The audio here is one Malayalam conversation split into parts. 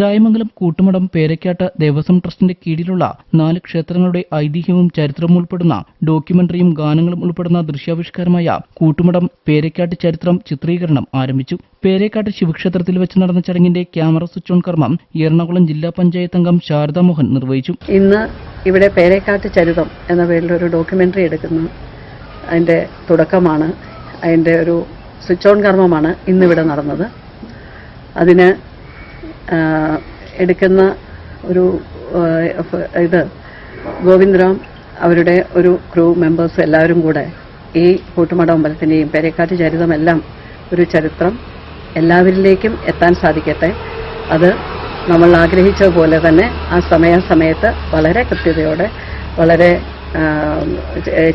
രായമംഗലം കൂട്ടുമടം പേരക്കാട്ട് ദേവസ്വം ട്രസ്റ്റിന്റെ കീഴിലുള്ള നാല് ക്ഷേത്രങ്ങളുടെ ഐതിഹ്യവും ചരിത്രവും ഉൾപ്പെടുന്ന ഡോക്യുമെന്ററിയും ഗാനങ്ങളും ഉൾപ്പെടുന്ന ദൃശ്യാവിഷ്കാരമായ കൂട്ടുമടം പേരക്കാട്ട് ചരിത്രം ചിത്രീകരണം ആരംഭിച്ചു. പേരേക്കാട്ട് ശിവക്ഷേത്രത്തിൽ വെച്ച് നടന്ന ചടങ്ങിന്റെ ക്യാമറ സ്വിച്ച് ഓൺ കർമ്മം എറണാകുളം ജില്ലാ പഞ്ചായത്ത് അംഗം ശാരദാ മോഹൻ നിർവഹിച്ചു. ഇന്ന് ഇവിടെ പേരേക്കാട്ട് ചരിതം എന്ന പേരിൽ ഒരു ഡോക്യുമെന്ററി എടുക്കുന്നു. അതിന്റെ തുടക്കമാണ്. അതിന്റെ ഒരു സ്വിച്ച് ഓൺ കർമ്മമാണ് ഇന്നിവിടെ നടന്നത്. അതിന് എടുക്കുന്ന ഒരു ഇത് ഗോവിന്ദറാം അവരുടെ ഒരു ക്രൂ മെമ്പേഴ്സ് എല്ലാവരും കൂടെ ഈ കൂട്ടുമട അമ്പലത്തിന്റെയും പേരേക്കാട്ട് ചരിതമെല്ലാം ഒരു ചരിത്രം എല്ലാവരിലേക്കും എത്താൻ സാധിക്കട്ടെ. അത് നമ്മൾ ആഗ്രഹിച്ച പോലെ തന്നെ ആ സമയാസമയത്ത് വളരെ കൃത്യതയോടെ വളരെ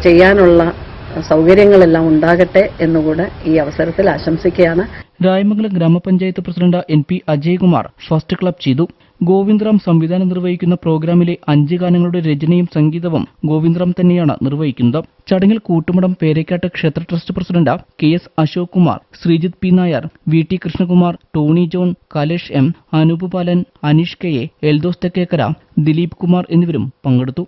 ചെയ്യാനുള്ള സൗകര്യങ്ങളെല്ലാം ഉണ്ടാകട്ടെ എന്നുകൂടെ ഈ അവസരത്തിൽ ആശംസിക്കുകയാണ്. രായമംഗലം ഗ്രാമപഞ്ചായത്ത് president N P Ajaykumar first club ചെയ്തു. ഗോവിന്ദ്രാം സംവിധാനം നിർവഹിക്കുന്ന പ്രോഗ്രാമിലെ അഞ്ച് ഗാനങ്ങളുടെ രചനയും സംഗീതവും ഗോവിന്ദ്രാം തന്നെയാണ് നിർവഹിക്കുന്നത്. ചടങ്ങിൽ കൂട്ടുമടം പേരേക്കാട്ട് ക്ഷേത്ര trust president K S Ashok Kumar Sreejith P Nair V T Krishnakumar Tony John Kalesh M Anoop Balan Aneesh K A Eldhose Thekkekara Dileep Kumar എന്നിവരും പങ്കെടുത്തു.